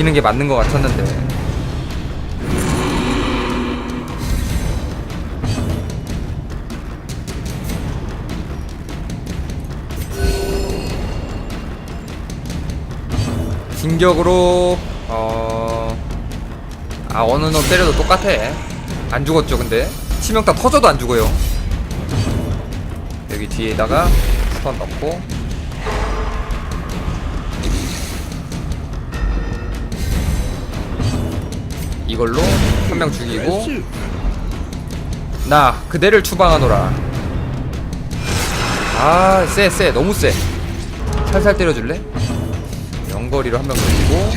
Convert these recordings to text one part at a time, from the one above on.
죽이는 게 맞는 것 같았는데. 진격으로 어... 아 어느 놈 때려도 똑같아. 안 죽었죠 근데. 치명타 터져도 안 죽어요. 여기 뒤에다가 스턴 넣고 이걸로 한 명 죽이고 나 그대를 추방하노라. 아쎄쎄 너무 쎄. 살살 때려줄래? 연거리로 한 명 죽이고.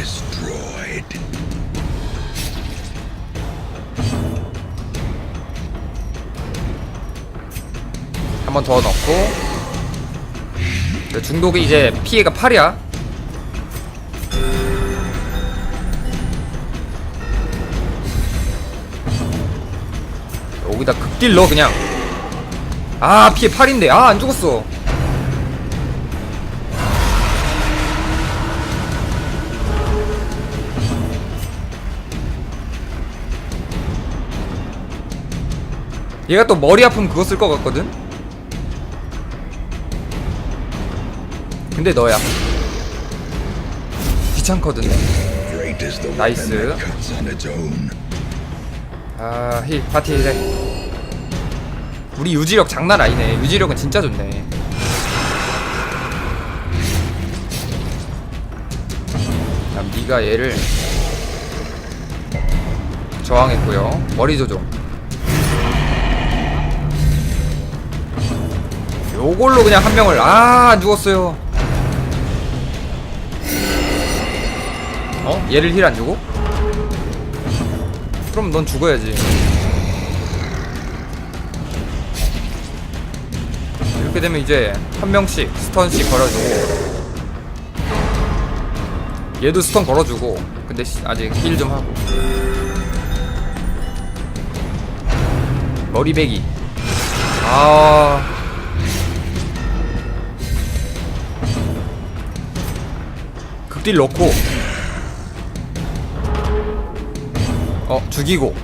한 번 더 넣고. 네, 중독이 이제 피해가 8이야 여기다 극딜 넣어 그냥. 아 피해 8인데. 아 안 죽었어. 얘가 또 머리 아프면 그거 쓸 것 같거든? 근데 너야. 귀찮거든. The 아 힐 파티 힐해 우리 유지력 장난 아니네. 유지력은 진짜 좋네. 그럼 니가 얘를 저항했고요. 머리 조종. 요걸로 그냥 한 명을 아안 죽었어요. 어? 얘를 힐 안 주고? 그럼 넌 죽어야지. 이렇게 되면 이제 한 명씩 스턴씩 걸어주고 얘도 스턴 걸어주고 근데 시- 아직 힐 좀 하고. 머리배기. 아. 극딜 넣고 어 죽이고.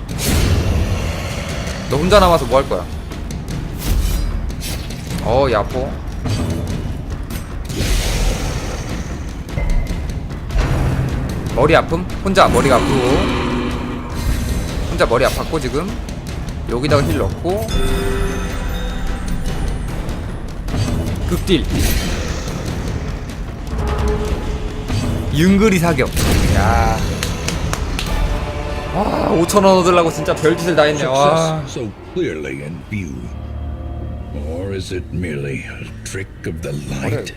너 혼자 남아서 뭐 할 거야? 어이 아파 머리 아픔? 혼자 머리가 아프고. 혼자 머리 아팠고 지금. 여기다가 힐 넣고. 극딜. 윤거리 사격. 야 와, 5천 원 얻으려고 진짜 별짓을 다 했네. 와. Success so clearly in view. Or is it merely a trick of the light?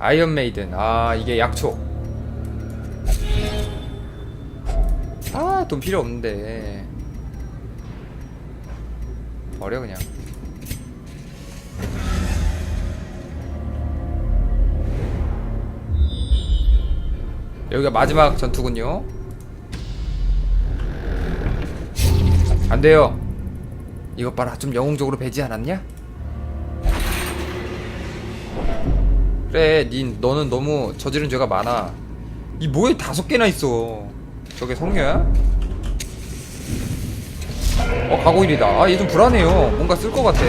아이언 메이든. 아, 이게 약초. 아, 돈 필요 없는데. 버려 그냥. 여기가 마지막 전투군요. 안 돼요. 이것 봐라. 좀 영웅적으로 배지 않았냐? 그래, 닌 너는 너무 저지른 죄가 많아. 이 뭐에 다섯 개나 있어. 저게 성녀야? 어, 가고일이다. 아, 얘 좀 불안해요. 뭔가 쓸 것 같아.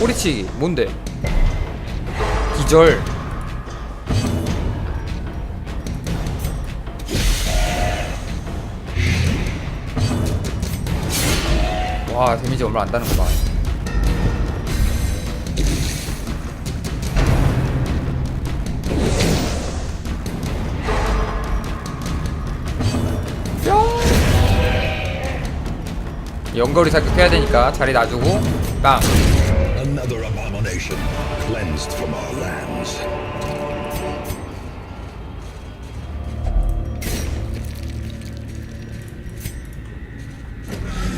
꼬리치기, 뭔데? 기절. 와, 데미지 얼마 안 다는 거 봐. 연거리 사격해야 되니까 자리 놔주고 빵 Another abomination cleansed from our lands.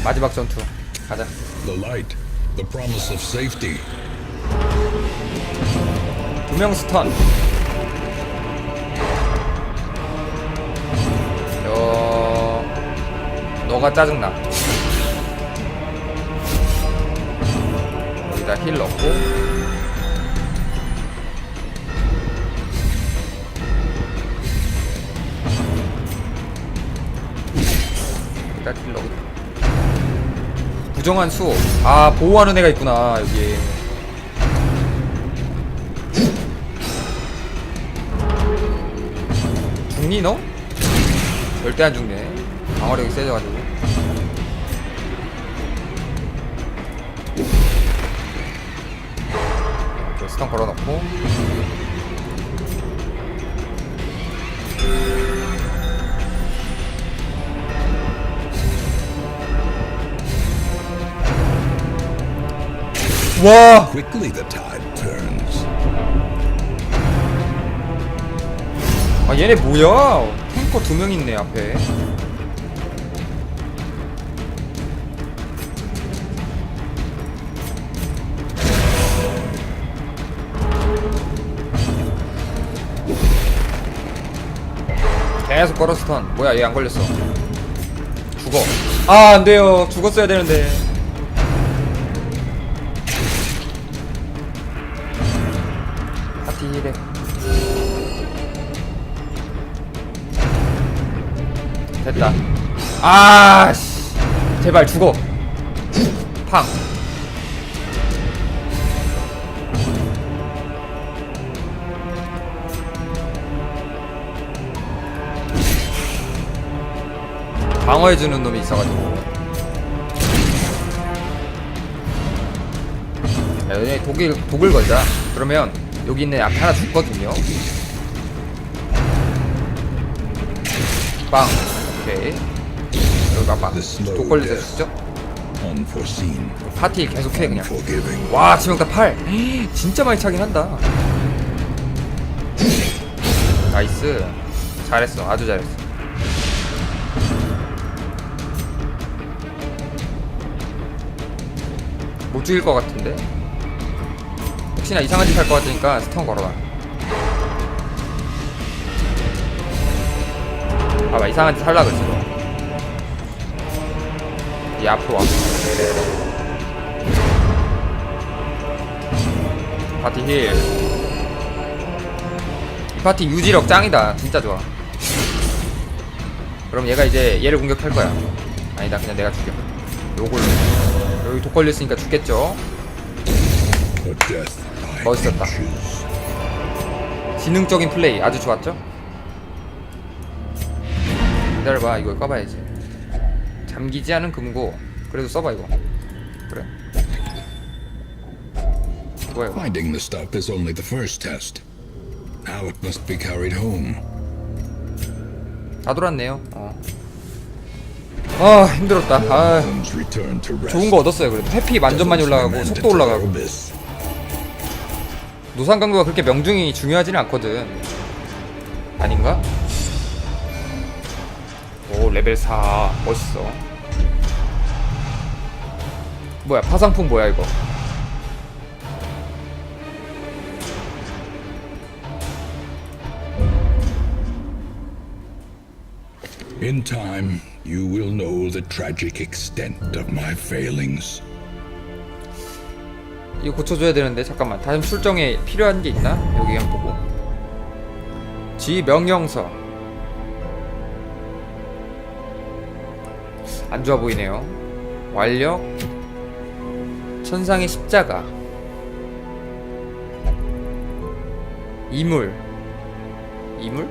마지막 전투 가자 The light, the promise of safety. 두명 스턴 어... 너가 짜증나 일단 힐 넣고 일단 힐 넣고 부정한 수호. 아 보호하는 애가 있구나 여기에. 죽니 너? 절대 안 죽네. 방어력이 세져가지고. 이렇게 스턴 걸어놓고 와. Quickly the tide turns. 아 얘네 뭐야? 탱커 두 명 있네 앞에. 계속 걸어 스턴. 뭐야 얘 안 걸렸어. 죽어. 아 안 돼요. 죽었어야 되는데 됐다. 아, 씨. 제발 죽어. 팡. 방어해주는 놈이 있어가지고. 야, 얘네 독일, 독을 걸자. 그러면 여기 있는 앞에 하나 죽거든요. 빵. 오케이. 여기 봐봐. 독 걸려서 죽죠? 파티 계속해 그냥. 와 지명타 8 진짜 많이 차긴 한다. 나이스. 잘했어. 아주 잘했어. 못 죽일 것 같은데? 혹시나 이상한 짓 할 것 같으니까 스턴 걸어놔 봐봐 이상한 짓 하려고 했어 이 앞으로 와 파티 힐. 이 파티 유지력 짱이다. 진짜 좋아. 그럼 얘가 이제 얘를 공격할 거야. 아니다, 그냥 내가 죽여. 요걸로. 여기 독 걸렸으니까 죽겠죠? 멋있었다. 지능적인 플레이 아주 좋았죠? 기다려봐, 이걸 까봐야지. 잠기지 않은 금고. 그래도 써봐, 이거. 그래. 뭐야, 이거. Finding the stuff is only the first test. Now it must be carried home. 다 돌았네요. 어. 아, 힘들었다. 아. Bones return to rest. 좋은 거 얻었어요. 그래도 회피 완전 많이 올라가고 속도 올라가고. 노상 강도가 그렇게 명중이 중요하지는 않거든. 아닌가? 오 레벨 4 멋있어. 뭐야 파상풍 뭐야 이거? In time, you will know the tragic extent of my failings. 이거 고쳐줘야 되는데 잠깐만 다음 출정에 필요한 게 있나? 여기 한번 보고 지 명령서 안 좋아 보이네요. 완력. 천상의 십자가. 이물. 이물?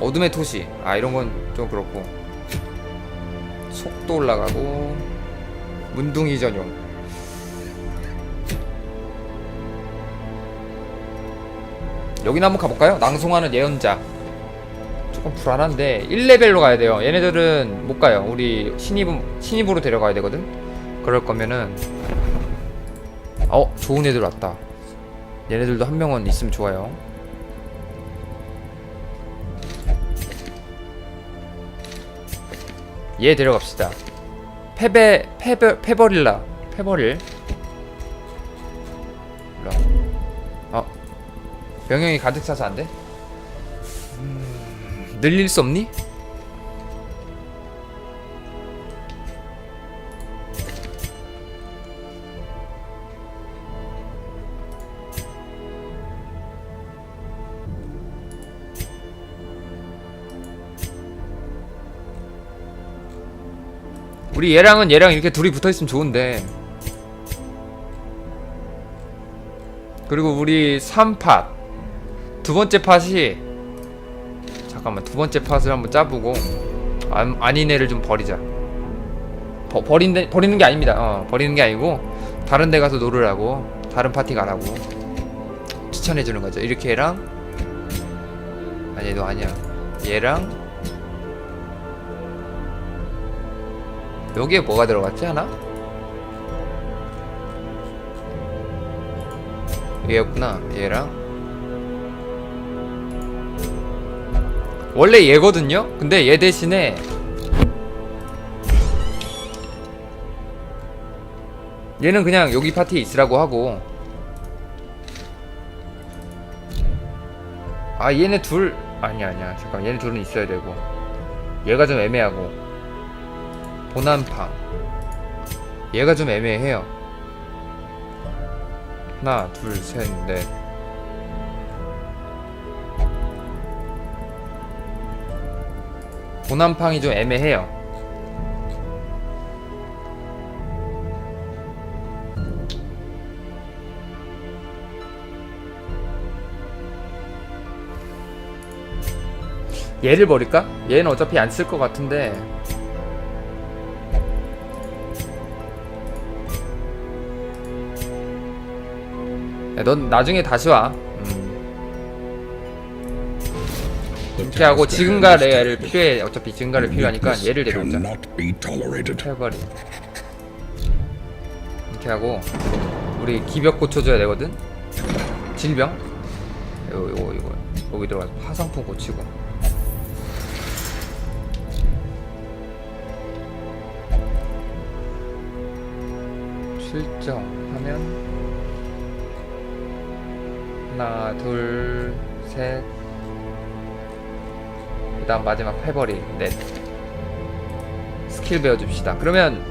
어둠의 토시. 아 이런 건 좀 그렇고. 속도 올라가고. 문둥이 전용. 여기나 한번 가볼까요? 낭송하는 예언자 조금 불안한데 1레벨로 가야 돼요. 얘네들은 못 가요. 우리 신입, 신입으로 데려가야 되거든? 그럴 거면은 어 좋은 애들 왔다. 얘네들도 한 명은 있으면 좋아요. 얘 데려갑시다. 페베 페버릴라. 페버릴. 일로 와. 어. 병영이 가득 차서 안 돼? 늘릴 수 없니? 우리 얘랑은 얘랑 이렇게 둘이 붙어있으면 좋은데 그리고 우리 3팟 두 번째 팟이 잠깐만 두 번째 팟을 한번 짜보고 안, 아닌 애를 좀 버리자. 버, 버린 버리는 게 아닙니다. 어, 버리는 게 아니고 다른 데 가서 놀으라고 다른 파티 가라고 추천해 주는 거죠. 이렇게 얘랑 아니 너 아니야. 얘랑 여기에 뭐가 들어갔지 하나? 얘였구나 얘랑 원래 얘거든요? 근데 얘 대신에 얘는 그냥 여기 파티에 있으라고 하고. 아 얘네 둘 아니야 아니야. 잠깐 얘네 둘은 있어야 되고. 얘가 좀 애매하고. 보난팡. 얘가 좀 애매해요. 하나 둘셋넷 보난팡이 좀 애매해요 얘를 버릴까? 얘는 어차피 안 쓸 것 같은데 야, 넌 나중에 다시 와. 이렇게 하고 지금가 레아를. 필요해. 어차피 지금가를 필요하니까 얘를 데려오자. 해버리. 이렇게 하고 우리 기벽 고쳐줘야 되거든. 질병. 이거 이거 이거 여기 들어가서 화상풍 고치고. 실정 하면 하나 둘셋 그 다음 마지막 패버리 넷 스킬 배워줍시다. 그러면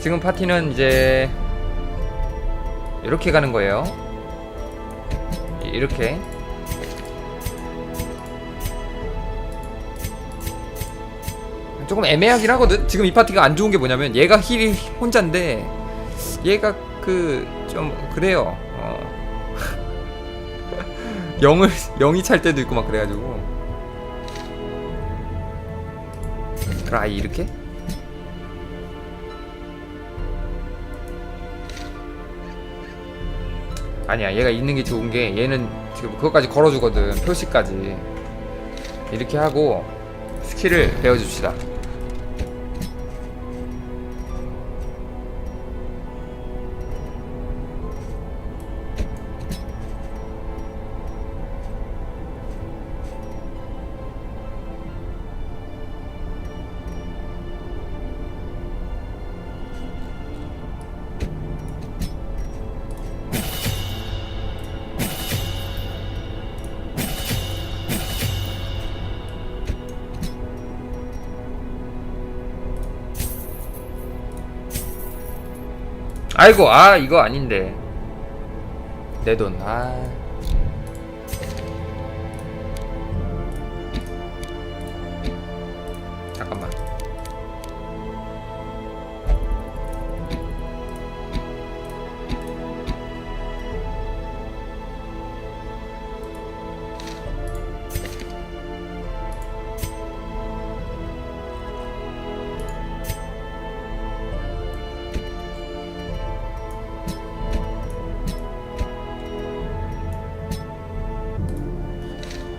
지금 파티는 이제 이렇게 가는 거예요. 이- 이렇게. 조금 애매하긴 하거든? 지금 이 파티가 안 좋은 게 뭐냐면 얘가 힐이 혼자인데 얘가 그 좀 그래요. 어. 영을 영이 찰 때도 있고 막 그래가지고 라이 이렇게? 아니야 얘가 있는 게 좋은 게 얘는 지금 그것까지 걸어주거든 표시까지. 이렇게 하고 스킬을 배워줍시다 아이고 아 이거 아닌데. 내 돈 아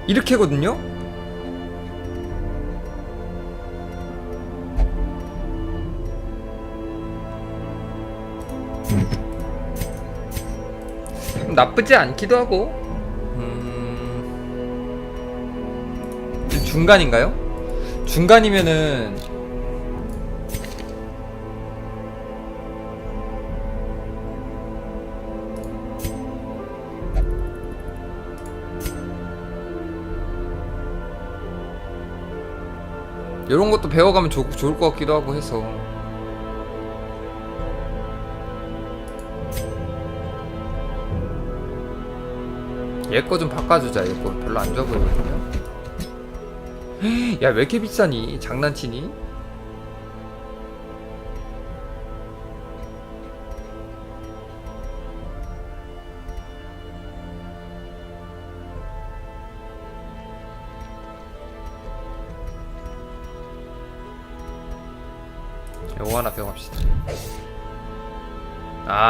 이렇게거든요 음, 나쁘지 않기도 하고 음... 좀 중간인가요? 중간이면은 이런 것도 배워가면 좋, 좋을 것 같기도 하고 해서. 얘 거 좀 바꿔주자. 얘 거 별로 안 좋아 보이거든요 야왜 이렇게 비싸니? 장난치니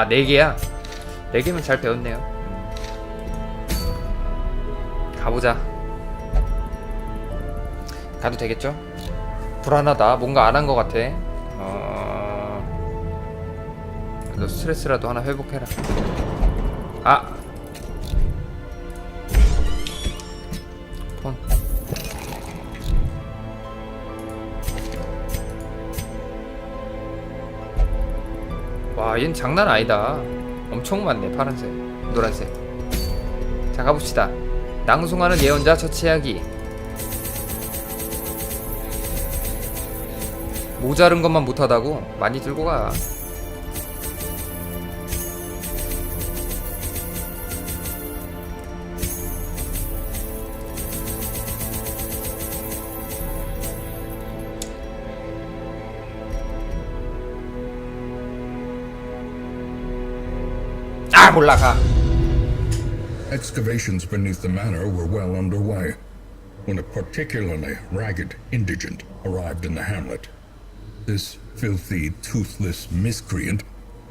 4개야. 4개면 잘 배웠네요. 가보자. 가도 되겠죠? 불안하다. 뭔가 안 한 것 같아. 어... 그래도 스트레스라도 하나 회복해라. 와, 얘는 장난 아니다. 엄청 많네, 파란색, 노란색. 자, 가봅시다. 낭송하는 예언자 처치하기. 모자른 것만 못하다고? 많이 들고 가. Excavations beneath the manor were well underway when a particularly ragged indigent arrived in the hamlet. This filthy, toothless miscreant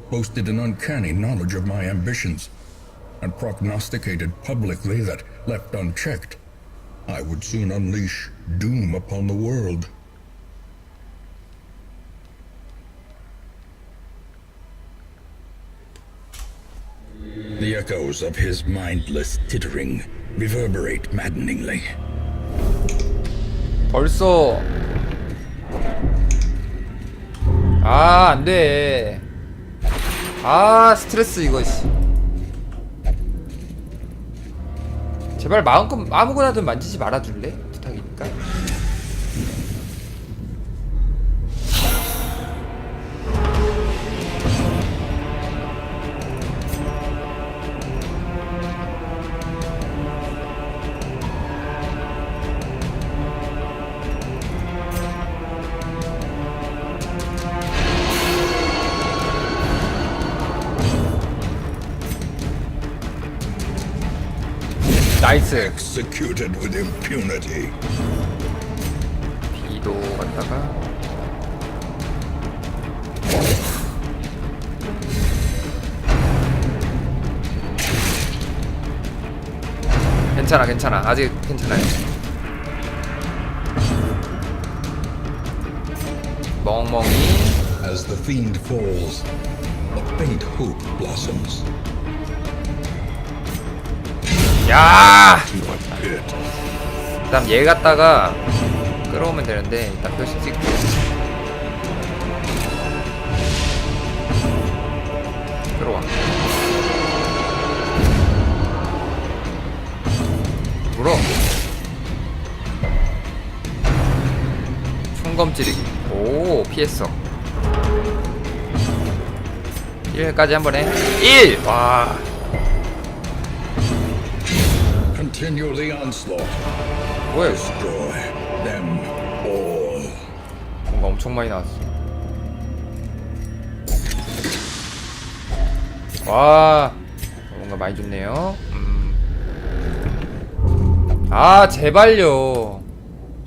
boasted an uncanny knowledge of my ambitions and prognosticated publicly that, left unchecked, I would soon unleash doom upon the world. The echoes of his mindless tittering reverberate maddeningly. 벌써 아 안 돼 아 스트레스 이거 씨 제발 마음껏 아무거나 좀 만지지 말아 줄래 나이스 Executed with impunity. 비도 갔다가 괜찮아 괜찮아 아직 괜찮아요 멍멍이 As the fiend falls, a faint hope blossoms. 야. 그다음 얘 갖다가 끌어오면 되는데 일단 표시 찍고. 끌어와. 물어. 총검 찌르기. 오 피했어. 1까지 한 번에 1! 와 Continue the onslaught. 뭐야 이거 Destroy them all. 뭔가 엄청 많이 나왔어. 와, 뭔가 많이 좋네요. 음. 아, 제발요.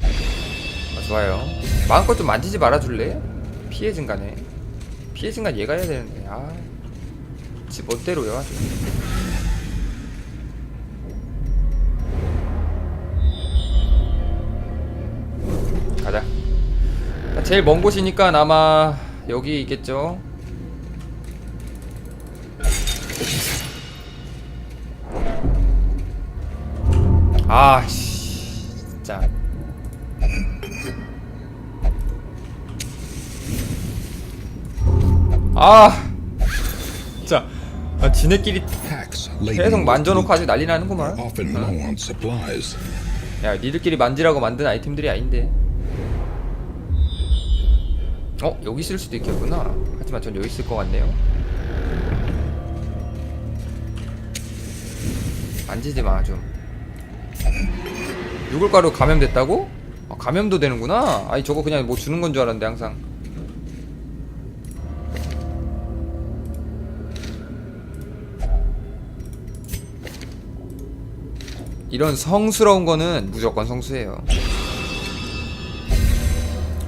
아, 좋아요. 마음껏 좀 만지지 말아줄래? 피해 증가네. 피해 증가 얘가 해야 되는데. 아, 지 멋대로요, 아주. 제일 먼 곳이니까 아마 여기 있겠죠. 아, 씨, 진짜. 아, 진짜. 아, 지네끼리 계속 만져놓고 아주 난리 나는구만. supplies. 야, 니들끼리 만지라고 만든 아이템들이 아닌데. 어, 여기 있을 수도 있겠구나. 하지만 전 여기 있을 것 같네요. 만지지 마, 좀. 유골가루 감염됐다고? 아, 감염도 되는구나. 아니, 저거 그냥 뭐 주는 건 줄 알았는데, 항상. 이런 성스러운 거는 무조건 성수예요.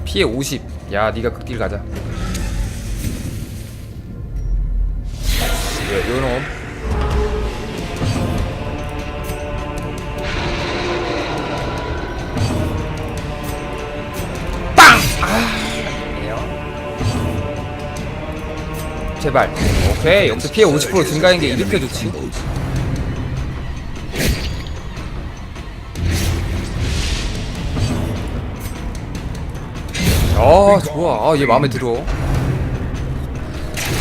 피해 50. 야 니가 극딜 그 가자. 요, 요놈? 빵! 아, 제발. 오케이. 역시 피해 50% 증가인 게 이렇게 좋지. 아, 좋아. 아, 얘 마음에 들어.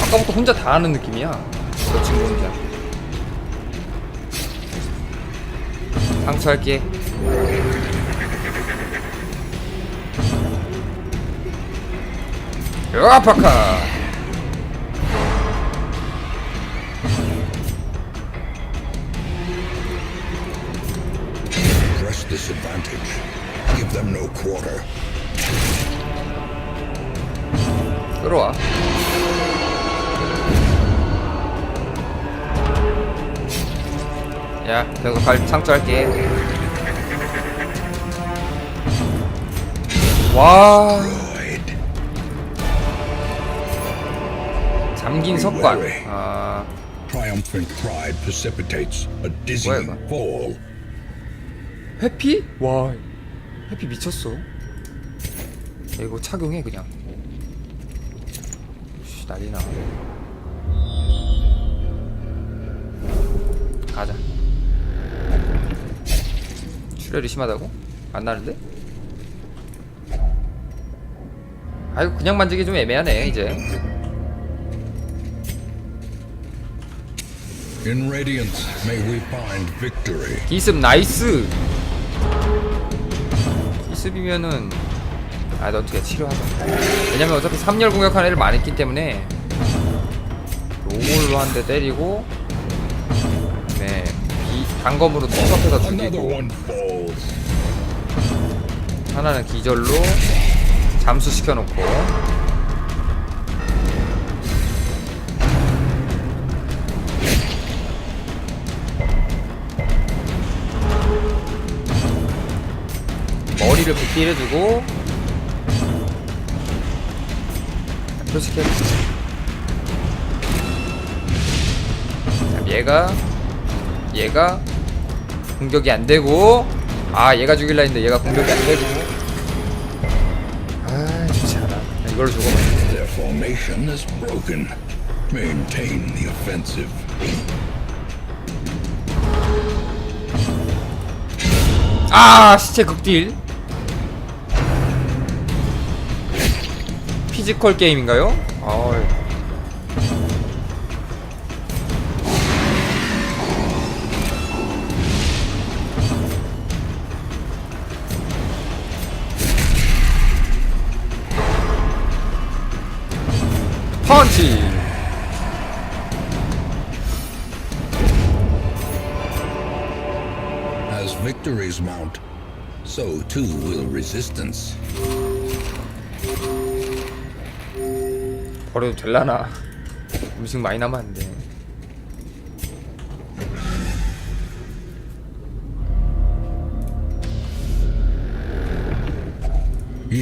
아까부터 혼자 다 하는 느낌이야. 저 친구 혼자. 상처할게. 아파카. 야, 계속 갈 상처할게. 와. 잠긴 석관. 아, Triumphant pride precipitates a dizzying fall. 해피? 와, 해피 미쳤어. 야, 이거 착용해 그냥. 씨, 난리나. 출혈이 심하다고? 안 나는데? 아이고 그냥 만지기 좀 애매하네 이제. In radiance, may we find victory. 기습 나이스. 기습이면은 아, 너 어떻게 치료하자. 왜냐면 어차피 3열 공격하는 애를 많이 있기 때문에 요걸로 한 대 때리고 네, 비, 단검으로 Another 죽이고. 하나는 기절로 잠수시켜 놓고. 머리를 표시해 자, 얘가 얘가 공격이 안 되고 아 얘가 죽일라 했는데 얘가 공격이 안 되고 아 좋지 않아 이걸 주고 Their formation is broken. Maintain the offensive. 아 시체 극딜 피지컬 게임인가요? 아이. 펀치 As victories mount, so too will resistance. 버려도 될라나 음식 많이 남았는데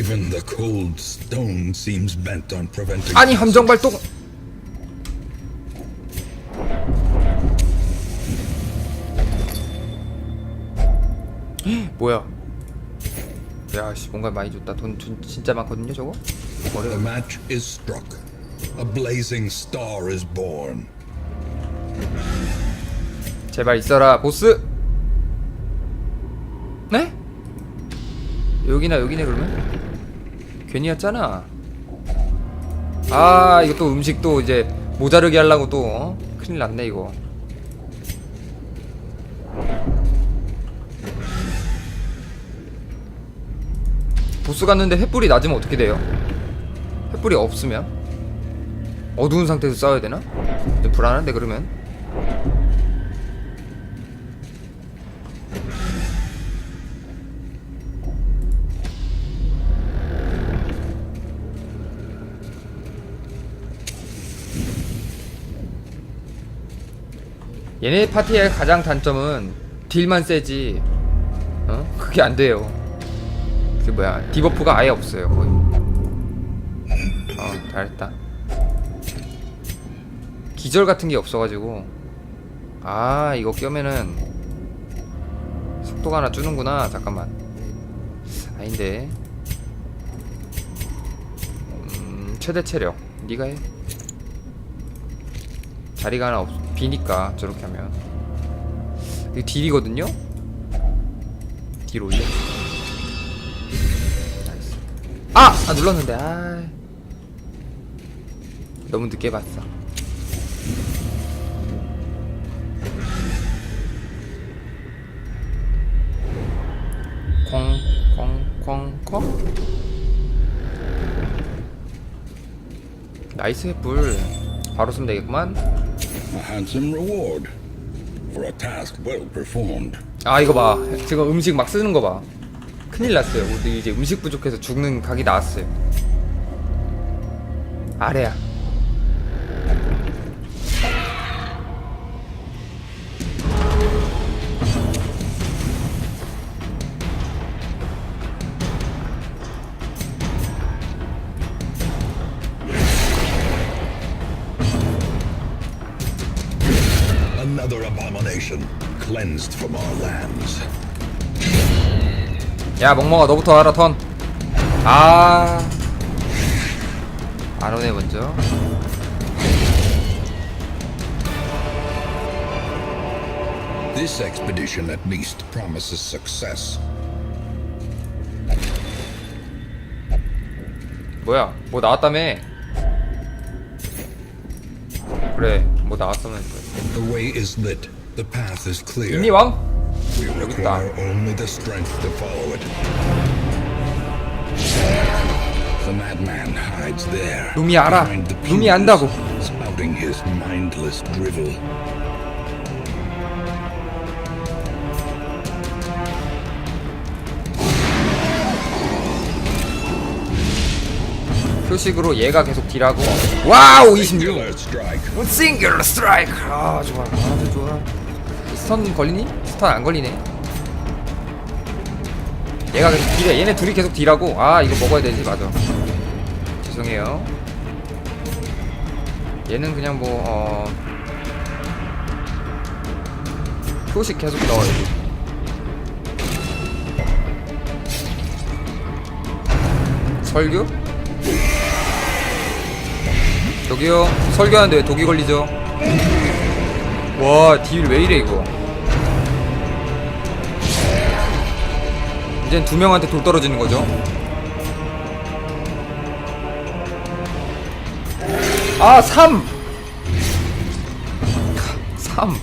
Even the cold stone seems bent on preventing. 아니 함정 발동 뭐야 야씨 뭔가 많이 줬다 돈, 돈 진짜 많거든요 저거 The match is struck. A blazing star is born. 제발 있어라 보스 네? 여기나 여기네 그러면? 괜히 왔잖아 아 이거 또 음식 또 이제 모자르게 하려고 또 어? 큰일 났네 이거 보스 갔는데 횃불이 낮으면 어떻게 돼요? 횃불이 없으면? 어두운 상태에서 싸워야 되나? 좀 불안한데 그러면? 얘네 파티의 가장 단점은 딜만 세지. 어? 그게 안 돼요. 그 뭐야 디버프가 아예 없어요 거의. 어 잘했다. 기절 같은 게 없어가지고. 아 이거 껴면은 속도가 하나 주는구나. 잠깐만. 아닌데. 음, 최대 체력. 네가 해. 자리가 하나 없 비니까 저렇게 하면. 이거 딜이거든요? 딜 올려. 나이스. 아! 아 눌렀는데. 아 너무 늦게 봤어. 콩콩콩콩? 나이스 햇불 바로 쓰면 되겠구만 A handsome reward for a task well performed. 아 이거 봐. 지금 음식 막 쓰는 거 봐. 큰일 났어요. 우리 이제 음식 부족해서 죽는 각이 나왔어요. 아래야 야 멍멍아 너부터 알아 턴. 아. 아론네 먼저. This expedition at least promises success. 뭐야? 뭐 나왔다며? 그래, 뭐 나왔으면 그래. The way is lit. The path is clear. 있니 왕? We require only the strength to follow it. The madman hides there. 놈이 알아. behind the 놈이 pews, 안다고. Spouting his mindless drivel. 표식으로 얘가 계속 딜하고. 와우 26. Singular strike. 싱글 스트라이크. 아 좋아, 아주 좋아. 스턴 걸리니? 스턴 안 걸리네. 얘가 계속 딜해. 얘네 둘이 계속 딜하고. 아 이거 먹어야 되지 맞아. 죄송해요. 얘는 그냥 뭐 어. 표식 계속 넣어야 돼. 설교? 저기요 설교하는데 왜 독이 걸리죠? 와 딜 왜 이래 이거 이젠 두 명한테 돌 떨어지는 거죠 아 3! 3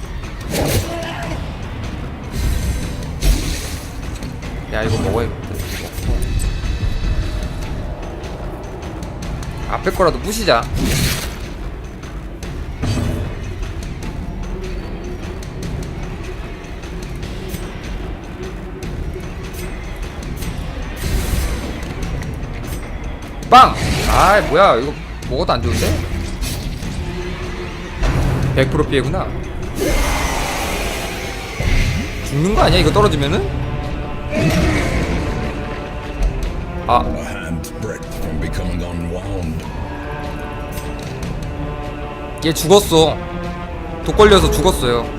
야 이거 먹어야겠다. 앞에 거라도 부시자 빵! 아 뭐야 이거 먹어도 안 좋은데? 100% 피해구나 죽는 거 아니야 이거 떨어지면은? 아. 얘 죽었어. 독 걸려서 죽었어요.